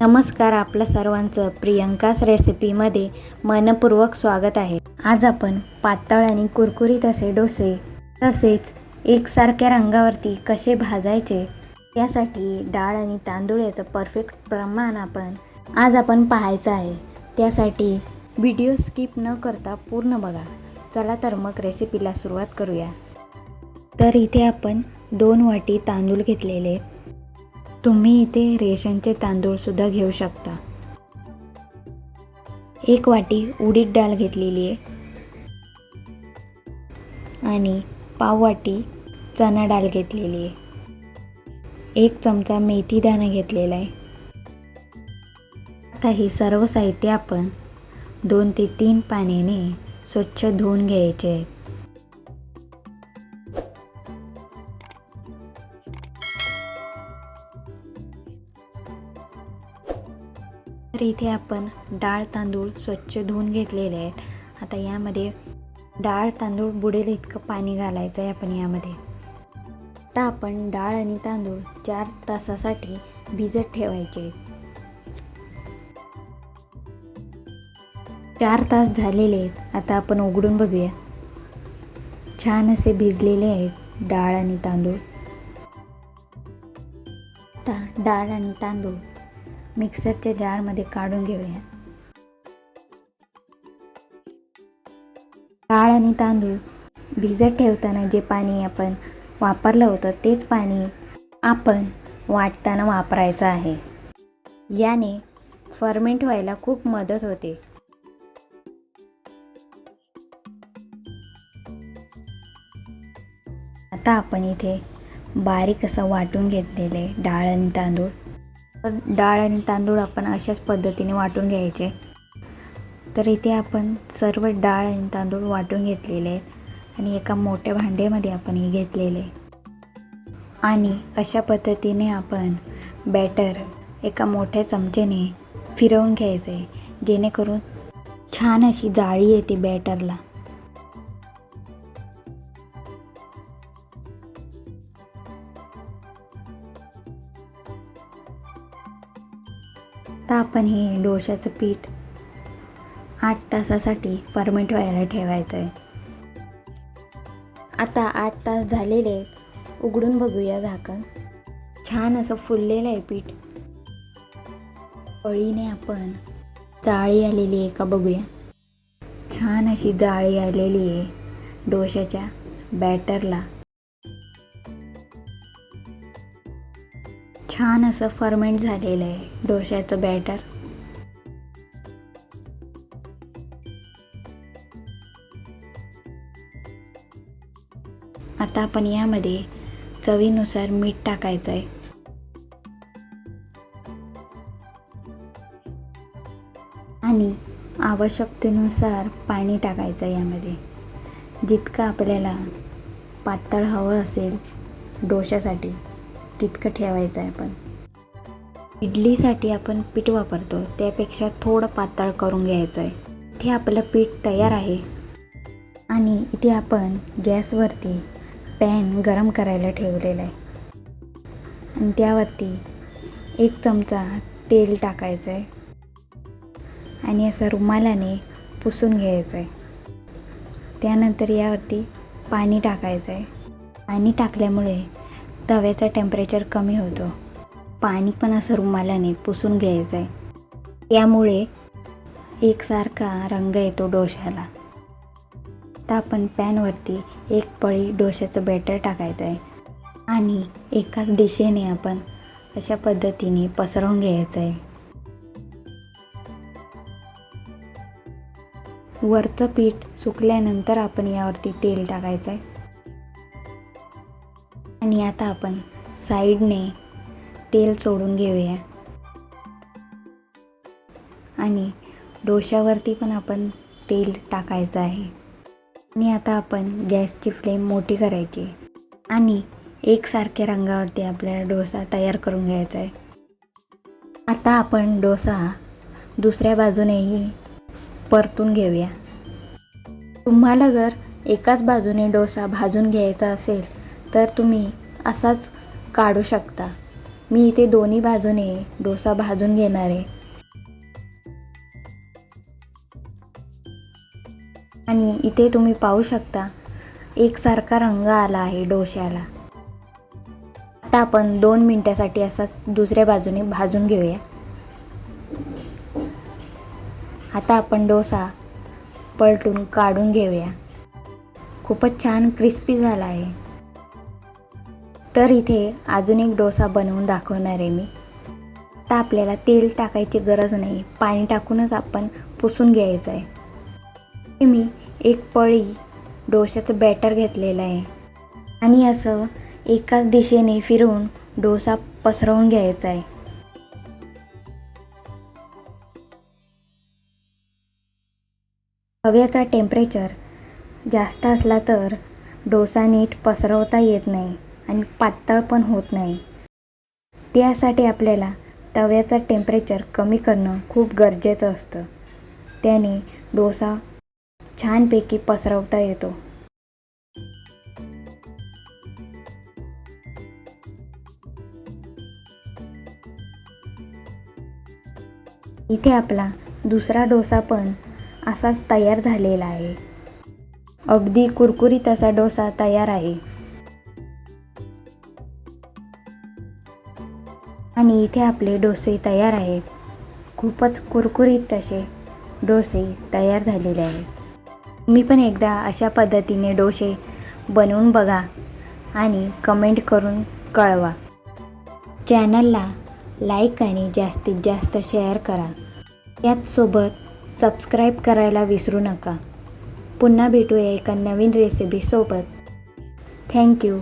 नमस्कार आपल्या सर्वांचं प्रियंकाच रेसिपीमध्ये मनपूर्वक स्वागत आहे. आज आपण पातळ आणि कुरकुरीत असे डोसे तसेच एकसारख्या रंगावरती कसे भाजायचे त्यासाठी डाळ आणि तांदूळ याचं परफेक्ट प्रमाण आपण आज आपण पाहायचं आहे. त्यासाठी व्हिडिओ स्किप न करता पूर्ण बघा. चला तर मग रेसिपीला सुरुवात करूया. तर इथे आपण दोन वाटी तांदूळ घेतलेले. आहेत तुम्ही इथे रेशनचे तांदूळसुद्धा घेऊ शकता. एक वाटी उडीद डाळ घेतलेली आहे. आणि पाव वाटी चणा डाळ घेतलेली आहे. एक चमचा मेथी दाणा घेतलेला आहे. आता हे सर्व साहित्य आपण दोन ते तीन पाण्याने स्वच्छ धुवून घ्यायचे आहेत तर इथे आपण डाळ तांदूळ स्वच्छ धुवून घेतलेले आहेत. आता यामध्ये डाळ तांदूळ बुडेल इतकं पाणी घालायचं आहे आपण यामध्ये. आता आपण डाळ आणि तांदूळ चार तासासाठी भिजत ठेवायचे. आहेत. चार तास झालेले आहेत. आता आपण उघडून बघूया. छान असे भिजलेले आहेत डाळ आणि तांदूळ. आता डाळ आणि तांदूळ मिक्सरच्या जारमध्ये काढून घेऊया. डाळ आणि तांदूळ भिजत ठेवताना जे पाणी आपण वापरलं होतं तेच पाणी आपण वाटताना वापरायचं आहे. याने फर्मेंट व्हायला खूप मदत होते. आता आपण इथे बारीक असं वाटून घेतलेले डाळ आणि तांदूळ तर डाळ आणि तांदूळ आपण अशाच पद्धतीने वाटून घ्यायचे. तर इथे आपण सर्व डाळ आणि तांदूळ वाटून घेतलेले आहेत आणि एका मोठ्या भांड्यामध्ये आपण हे घेतलेले. आणि अशा पद्धतीने आपण बॅटर एका मोठ्या चमचेने फिरवून घ्यायचं आहे जेणेकरून छान अशी जाळी येते बॅटरला. आता आपण हे डोशाचं पीठ आठ तासासाठी फर्मेंट व्हायला ठेवायचं आहे आता आठ तास झालेले आहेत. उघडून बघूया झाकण. छान असं फुललेलं आहे पीठ. पळीने आपण जाळी आलेली आहे का बघूया. छान अशी जाळी आलेली आहे डोशाच्या बॅटरला छान असं फर्मेंट झालेलं आहे डोश्याचं बॅटर. आता आपण यामध्ये चवीनुसार मीठ टाकायचं आहे. आणि आवश्यकतेनुसार पाणी टाकायचं आहे यामध्ये. जितकं आपल्याला पातळ हवं असेल डोशासाठी तितकं ठेवायचं आहे आपण. इडलीसाठी आपण पीठ वापरतो. त्यापेक्षा थोडं पातळ करून घ्यायचं आहे. इथे आपलं पीठ तयार आहे. आणि इथे आपण गॅसवरती पॅन गरम करायला ठेवलेला आहे. आणि त्यावरती एक चमचा तेल टाकायचं आहे. आणि असं रुमालाने पुसून घ्यायचं आहे. त्यानंतर यावरती पाणी टाकायचं आहे. पाणी टाकल्यामुळे तव्याचं टेम्परेचर कमी होतो. पाणी पण असं रुमालाने पुसून घ्यायचं आहे यामुळे एकसारखा रंग येतो डोशाला तर आपण पॅनवरती एक पळी डोशाचं बॅटर टाकायचं आहे आणि एकाच दिशेने आपण अशा पद्धतीने पसरवून घ्यायचं आहे वरचं पीठ सुकल्यानंतर आपण यावरती तेल टाकायचं आहे आणि आता आपण साईडने तेल सोडून घेऊया. आणि डोशावरती पण आपण तेल टाकायचं आहे. आणि आता आपण गॅसची फ्लेम मोठी करायची आणि एकसारख्या रंगावरती आपल्याला डोसा तयार करून घ्यायचा आहे. आता आपण डोसा दुसऱ्या बाजूनेही परतून घेऊया. तुम्हाला जर एकाच बाजूने डोसा भाजून घ्यायचा असेल तर तुम्ही असाच काढू शकता. मी इथे दोन्ही बाजूने डोसा भाजून घेणार आहे. आणि इथे तुम्ही पाहू शकता एकसारखा रंग आला आहे डोश्याला. आता आपण दोन मिनटासाठी असाच दुसऱ्या बाजूने भाजून घेऊया. आता आपण डोसा पलटून काढून घेऊया. खूपच छान क्रिस्पी झाला आहे. तर इथे अजून एक डोसा बनवून दाखवणार आहे मी. आता आपल्याला तेल टाकायची गरज नाही. पाणी टाकूनच आपण पुसून घ्यायचं आहे. मी एक पळी डोशाचं बॅटर घेतलेलं आहे. आणि असं एकाच दिशेने फिरवून डोसा पसरवून घ्यायचा आहे. हव्याचा टेम्परेचर जास्त असला तर डोसा नीट पसरवता येत नाही. आणि पातळ पण होत नाही. त्यासाठी आपल्याला तव्याचं टेम्परेचर कमी करणं खूप गरजेचं असतं. त्याने डोसा छानपैकी पसरवता येतो. इथे आपला दुसरा डोसा पण असाच तयार झालेला आहे. अगदी कुरकुरीत असा डोसा तयार आहे. आणि इथे आपले डोसे तयार आहेत. खूपच कुरकुरीत तसे डोसे तयार झालेले आहेत. मी पण एकदा अशा पद्धतीने डोसे बनवून बघा आणि कमेंट करून कळवा. चॅनलला लाईक आणि जास्तीत जास्त शेअर करा. याचसोबत सबस्क्राईब करायला विसरू नका. पुन्हा भेटूया एका नवीन रेसिपीसोबत थँक्यू